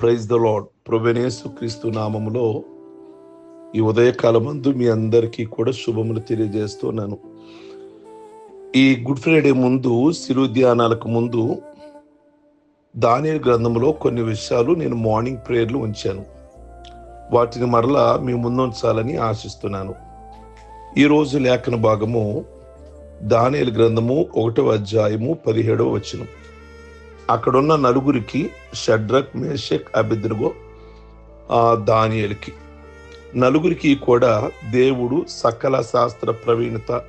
Praise the lord ప్రొవెనేసు క్రీస్తు నామములో ఈ ఉదయకాలమందు మీ అందరికీ కూడా శుభములు తెలియజేస్తున్నాను. ఈ గుడ్ ఫ్రైడే ముందు శిలు ధ్యానాలకు ముందు దాని గ్రంథంలో కొన్ని విషయాలు నేను మార్నింగ్ ప్రేయర్లు ఉంచాను. వాటిని మరలా మీ ముందు ఉంచాలని ఆశిస్తున్నాను ఈరోజు లేఖన భాగము దానియల్ గ్రంథము ఒకటవ అధ్యాయము పదిహేడవ వచనం. అక్కడున్న నలుగురికి షడ్రక్ మేషక్ అభిద్రగో ఆ దానియలకి. నలుగురికి కూడా దేవుడు సకల శాస్త్ర ప్రవీణత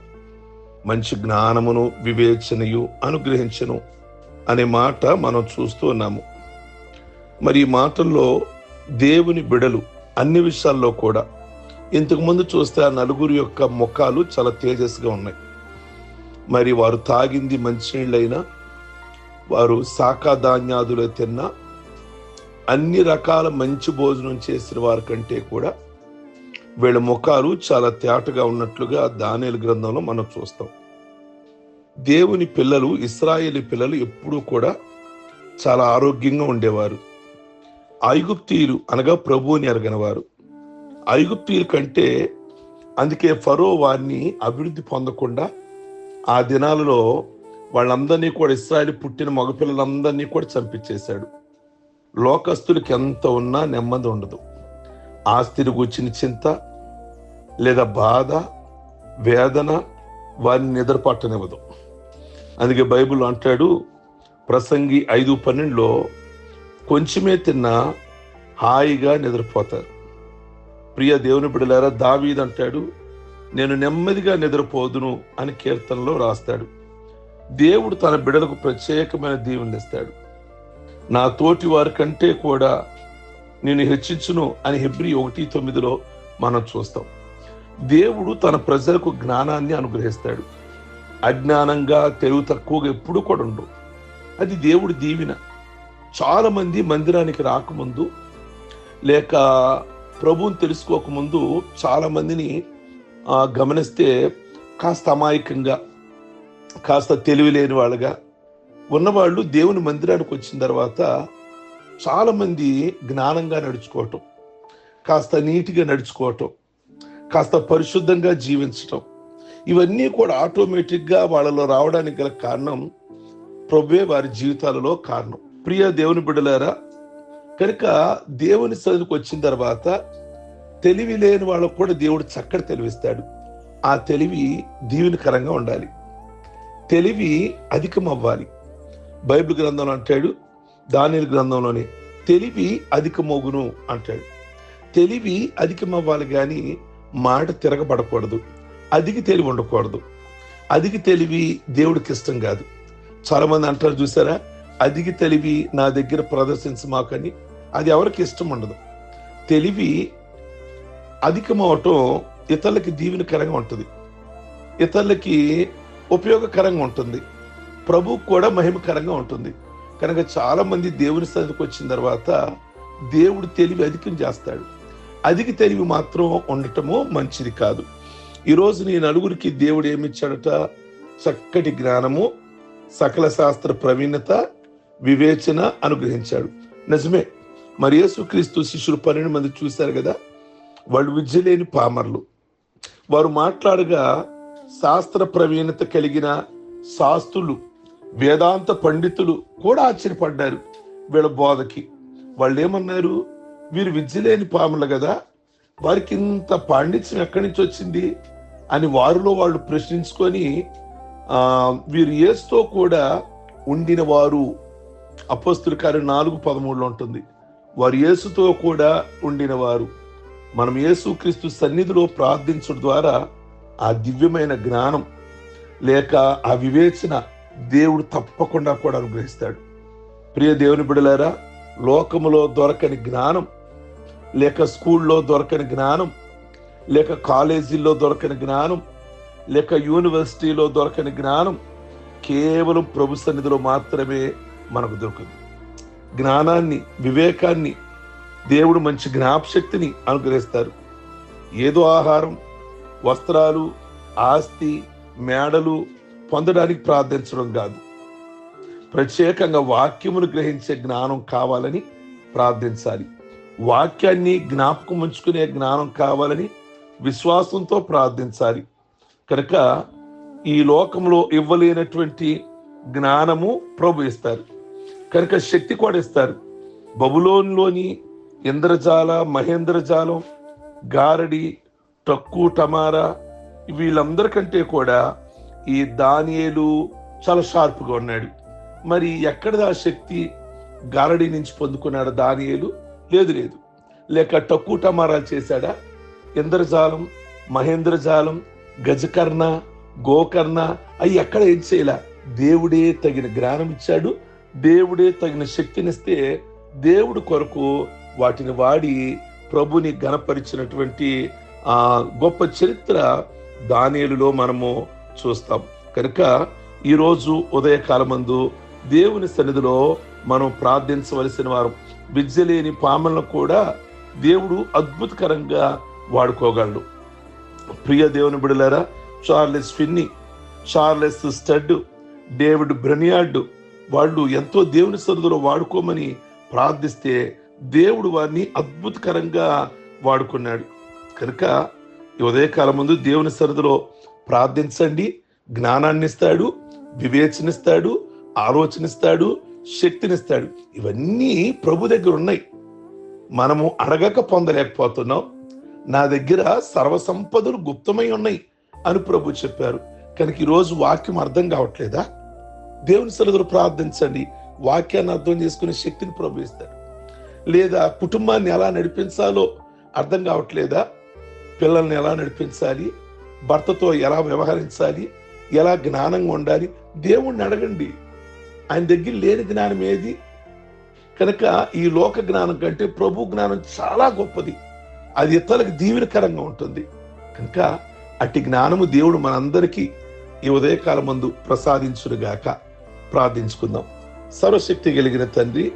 మంచి జ్ఞానమును వివేచనయు అనుగ్రహించను అనే మాట మనం చూస్తూ ఉన్నాము. మరి ఈ మాటల్లో దేవుని బిడలు అన్ని విషయాల్లో కూడా ఇంతకుముందు చూస్తే ఆ నలుగురి యొక్క ముఖాలు చాలా తేజస్గా ఉన్నాయి. మరి వారు తాగింది మంచినీళ్ళైనా వారు శాఖా తిన్న అన్ని రకాల మంచి భోజనం చేసిన వారి కంటే కూడా వీళ్ళ ముఖాలు చాలా తేటగా ఉన్నట్లుగా దానిల గ్రంథంలో మనం చూస్తాం. దేవుని పిల్లలు ఇస్రాయేలీ పిల్లలు ఎప్పుడూ కూడా చాలా ఆరోగ్యంగా ఉండేవారు. ఐగుప్తీయులు అనగా ప్రభువుని ఎరగనివారు ఐగుప్తీయుల కంటే అందుకే ఫరో వారిని అభివృద్ధి పొందకుండా ఆ దినాలలో వాళ్ళందరినీ కూడా ఇస్రాయల్ పుట్టిన మగపిల్లలందరినీ కూడా చంపించేశాడు. లోకస్తులకి ఎంత ఉన్నా నెమ్మది ఉండదు. ఆస్తిని కూర్చిన చింత లేదా బాధ వేదన వారిని నిద్రపట్టనివ్వదు. అందుకే బైబిల్ అంటాడు ప్రసంగి ఐదు పన్నెండులో కొంచెమే తిన్నా హాయిగా నిద్రపోతారు. ప్రియ దేవుని బిడలారా దావీద్ అంటాడు నేను నెమ్మదిగా నిద్రపోదును అని కీర్తనలో రాస్తాడు. దేవుడు తన బిడలకు ప్రత్యేకమైన దీవుని ఇస్తాడు నా తోటి వారి కంటే కూడా నేను హెచ్చించును అని హెబ్రి ఒకటి తొమ్మిదిలో మనం చూస్తాం. దేవుడు తన ప్రజలకు జ్ఞానాన్ని అనుగ్రహిస్తాడు. అజ్ఞానంగా తెలుగు తక్కువగా ఎప్పుడు కూడా ఉండు అది దేవుడి దీవెన. చాలామంది మందిరానికి రాకముందు లేక ప్రభువుని తెలుసుకోకముందు చాలామందిని గమనిస్తే కాస్త అమాయకంగా కాస్త తెలివి లేని వాళ్ళగా ఉన్నవాళ్ళు దేవుని మందిరానికి వచ్చిన తర్వాత చాలామంది జ్ఞానంగా నడుచుకోవటం కాస్త నీటిగా నడుచుకోవటం కాస్త పరిశుద్ధంగా జీవించటం ఇవన్నీ కూడా ఆటోమేటిక్గా వాళ్ళలో రావడానికి గల కారణం ప్రభువే వారి జీవితాలలో కారణం. ప్రియ దేవుని బిడ్డలారా కనుక దేవుని సన్నిధికి వచ్చిన తర్వాత తెలివి లేని వాళ్ళకు కూడా దేవుడు చక్కటి తెలివిస్తాడు ఆ తెలివి దీవెనకరంగా ఉండాలి. తెలివి అధికమవ్వాలి. బైబిల్ గ్రంథంలో అంటాడు దానిల గ్రంథంలోనే తెలివి అధికమోగును అంటాడు. తెలివి అధికమవ్వాలి కానీ మాట తిరగబడకూడదు అధిక తెలివి ఉండకూడదు. అధిక తెలివి దేవుడికి ఇష్టం కాదు. చాలామంది అంటారు చూసారా అధిక తెలివి నా దగ్గర ప్రదర్శించమాకని అది ఎవరికి ఇష్టం ఉండదు. తెలివి అధికమవటం ఇతరులకి దీవెనకరంగా ఉంటుంది. ఇతరులకి ఉపయోగకరంగా ఉంటుంది. ప్రభు కూడా మహిమకరంగా ఉంటుంది. కనుక చాలా మంది దేవుని సన్నిధికి వచ్చిన తర్వాత దేవుడు తెలివి అధికం చేస్తాడు. అధిక తెలివి మాత్రం ఉండటము మంచిది కాదు. ఈరోజు నీ నలుగురికి దేవుడు ఏమిచ్చాడట? చక్కటి జ్ఞానము సకల శాస్త్ర ప్రవీణత వివేచన అనుగ్రహించాడు. నిజమే మరి యేసుక్రీస్తు శిష్యులు పన్నెండు మంది చూశారు కదా? వాళ్ళు విద్య లేని పామర్లు. వారు మాట్లాడగా శాస్త్ర ప్రవీణత కలిగిన శాస్త్రులు వేదాంత పండితులు కూడా ఆశ్చర్యపడ్డారు వీళ్ళ బోధకి. వాళ్ళు ఏమన్నారు వీరు విద్య లేని పాములు కదా వారికి ఇంత పాండిత్యం ఎక్కడి నుంచి వచ్చింది? అని వారిలో వాళ్ళు ప్రశ్నించుకొని వీరు ఏసుతో కూడా ఉండిన వారు అపస్తుల కార్యం నాలుగు పదమూడులో ఉంటుంది. వారు యేసుతో కూడా ఉండిన వారు మనం యేసుక్రీస్తు సన్నిధిలో ప్రార్థించడం ద్వారా ఆ దివ్యమైన జ్ఞానం లేక ఆ వివేచన దేవుడు తప్పకుండా కూడా అనుగ్రహిస్తాడు. ప్రియ దేవుని బిడలారా లోకములో దొరకని జ్ఞానం లేక స్కూల్లో దొరకని జ్ఞానం లేక కాలేజీల్లో దొరకని జ్ఞానం లేక యూనివర్సిటీలో దొరకని జ్ఞానం కేవలం ప్రభు సన్నిధిలో మాత్రమే మనకు దొరుకుతుంది. జ్ఞానాన్ని వివేకాన్ని దేవుడు మంచి జ్ఞాపశక్తిని అనుగ్రహిస్తారు. ఏదో ఆహారం వస్త్రాలు ఆస్తి మేడలు పొందడానికి ప్రార్థించడం కాదు. ప్రత్యేకంగా వాక్యమును గ్రహించే జ్ఞానం కావాలని ప్రార్థించాలి. వాక్యాన్ని జ్ఞాపకం ఉంచుకునే జ్ఞానం కావాలని విశ్వాసంతో ప్రార్థించాలి. కనుక ఈ లోకంలో ఇవ్వలేనటువంటి జ్ఞానము ప్రభు ఇస్తారు. కనుక శక్తి కూడా ఇస్తారు. బబులోన్లోని ఇంద్రజాల మహేంద్రజాలం గారడి టక్కు టమారా వీళ్ళందరికంటే కూడా ఈ దానియేలు చాలా షార్ప్గా ఉన్నాడు. మరి ఎక్కడ ఆ శక్తి? గారడి నుంచి పొందుకున్నాడు దానియేలు? లేదు లేదు. లేక టక్కు టమారాలు చేశాడా? ఇంద్రజాలం మహేంద్రజాలం గజకర్ణ గోకర్ణ అవి ఎక్కడ ఏం చేయలే? దేవుడే తగిన జ్ఞానం ఇచ్చాడు. దేవుడే తగిన శక్తినిస్తే దేవుడు కొరకు వాటిని వాడి ప్రభుని గణపరిచినటువంటి ఆ గొప్ప చరిత్ర దానియేలులో మనము చూస్తాం. కనుక ఈరోజు ఉదయకాలమందు దేవుని సన్నిధిలో మనం ప్రార్థించవలసిన వారు విద్య లేని పామలను కూడా దేవుడు అద్భుతకరంగా వాడుకోగలడు. ప్రియ దేవుని బిడలారా Charles Finney Charles Studd David Brainerd వాళ్ళు ఎంతో దేవుని సన్నిధిలో వాడుకోమని ప్రార్థిస్తే దేవుడు వారిని అద్భుతకరంగా వాడుకున్నాడు. కనుక ఈ ఉదయకాలం ముందు దేవుని సన్నిధిలో ప్రార్థించండి. జ్ఞానాన్ని ఇస్తాడు వివేచనిస్తాడు ఆలోచనిస్తాడు శక్తినిస్తాడు. ఇవన్నీ ప్రభు దగ్గర ఉన్నాయి. మనము అడగక పొందలేకపోతున్నాం. నా దగ్గర సర్వసంపదలు గుప్తమై ఉన్నాయి అని ప్రభు చెప్పారు. కనుక ఈరోజు వాక్యం అర్థం కావట్లేదా? దేవుని సన్నిధిలో ప్రార్థించండి. వాక్యాన్ని అర్థం చేసుకునే శక్తిని ప్రభు ఇస్తాడు. లేదా కుటుంబాన్ని ఎలా నడిపించాలో అర్థం కావట్లేదా? పిల్లల్ని ఎలా నడిపించాలి? భర్తతో ఎలా వ్యవహరించాలి? ఎలా జ్ఞానంగా ఉండాలి? దేవుణ్ణి అడగండి. ఆయన దగ్గర లేని జ్ఞానం ఏది? కనుక ఈ లోక జ్ఞానం కంటే ప్రభు జ్ఞానం చాలా గొప్పది. అది ఇతరులకు దీవెనకరంగా ఉంటుంది. కనుక అట్టి జ్ఞానము దేవుడు మనందరికీ ఈ ఉదయకాల ముందు ప్రసాదించునుగాక. ప్రార్థించుకుందాం. సర్వశక్తి కలిగిన తండ్రి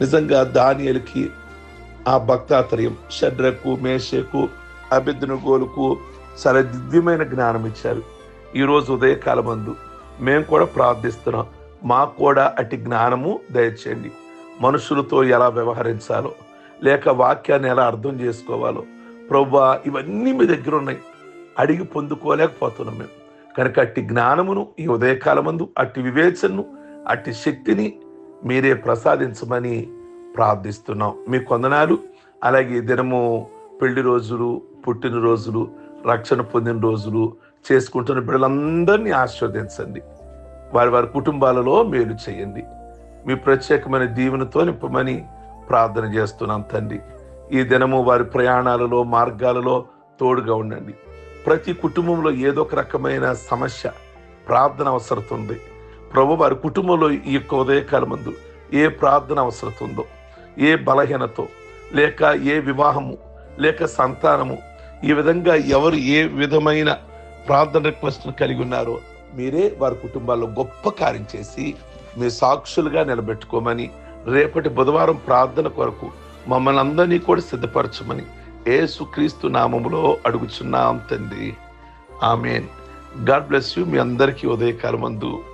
నిజంగా దానియలకి ఆ భక్తాత్రయం షడ్రకు మేషకు అభిద్నుగోలుకు చాలా దివ్యమైన జ్ఞానం ఇచ్చారు. ఈరోజు ఉదయకాలమందు మేము కూడా ప్రార్థిస్తున్నాం. మాకు కూడా అట్టి జ్ఞానము దయచేయండి. మనుషులతో ఎలా వ్యవహరించాలో లేక వాక్యాన్ని ఎలా అర్థం చేసుకోవాలో ప్రభా ఇవన్నీ మీ దగ్గర ఉన్నాయి అడిగి పొందుకోలేకపోతున్నాం మేము కనుక అట్టి జ్ఞానమును ఈ ఉదయకాలమందు అట్టి వివేచనను అట్టి శక్తిని మీరే ప్రసాదించమని ప్రార్థిస్తున్నాం. మీ కొందనాలు అలాగే దినము పెళ్ళి రోజులు పుట్టినరోజులు రక్షణ పొందిన రోజులు చేసుకుంటున్న బిడ్డలందరినీ ఆస్వాదించండి వారి వారి కుటుంబాలలో మేలు చేయండి. మీ ప్రత్యేకమైన దీవెనతో నింపమని ప్రార్థన చేస్తున్నాం తండ్రి. ఈ దినము వారి ప్రయాణాలలో మార్గాలలో తోడుగా ఉండండి. ప్రతి కుటుంబంలో ఏదో ఒక రకమైన సమస్య ప్రార్థన అవసరం ఉంది ప్రభు వారి కుటుంబంలో ఈ యొక్క ఉదయకాలం ముందు ఏ ప్రార్థన అవసరం ఉందో ఏ బలహీనతో లేక ఏ వివాహము లేక సంతానము. ఈ విధంగా ఎవరు ఏ విధమైన ప్రార్థన రిక్వెస్ట్ కలిగి ఉన్నారో మీరే వారి కుటుంబాల్లో గొప్ప కార్యం చేసి మీ సాక్షులుగా నిలబెట్టుకోమని రేపటి బుధవారం ప్రార్థన కొరకు మమ్మల్ని అందరినీ కూడా సిద్ధపరచమని ఏసుక్రీస్తు నామములో అడుగుచున్నాం తండ్రి. ఆమెన్. God bless you. మీ అందరికీ ఉదయకాలమందు మందు